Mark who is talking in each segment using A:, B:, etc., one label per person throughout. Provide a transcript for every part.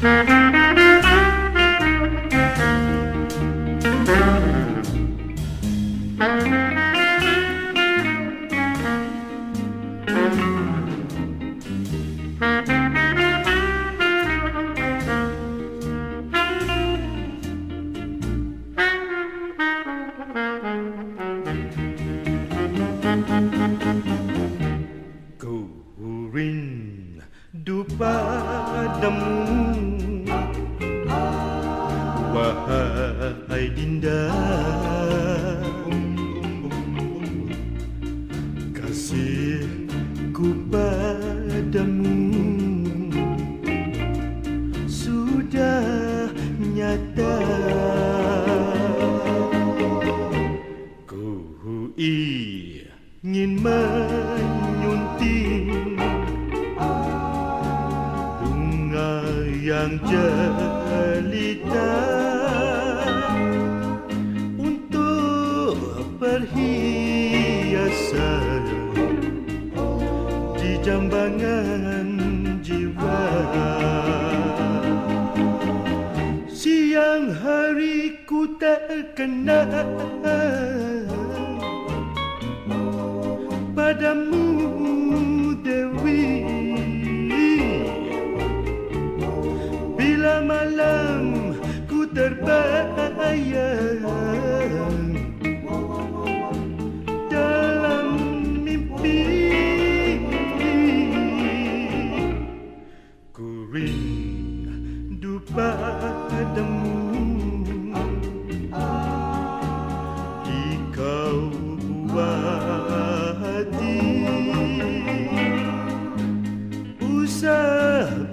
A: Ku padamu. Wahai Dinda Kasihku padamu. Sudah nyata Ku ingin menyunting yang jelita untuk perhiasan di jambangan jiwa. Siang hari ku tak kenal padamu Dewi rindu padamu Di kau buat hati. Usah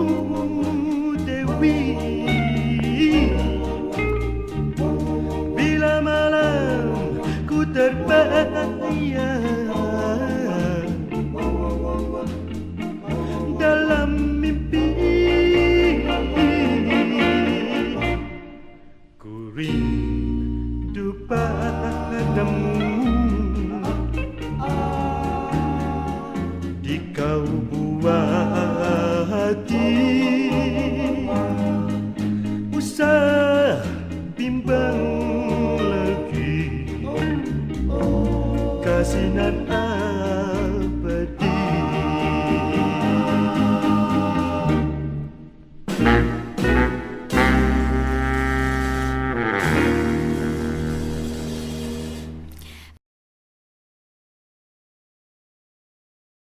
A: terbayang Dalam mimpi. Ku rindu padamu us in an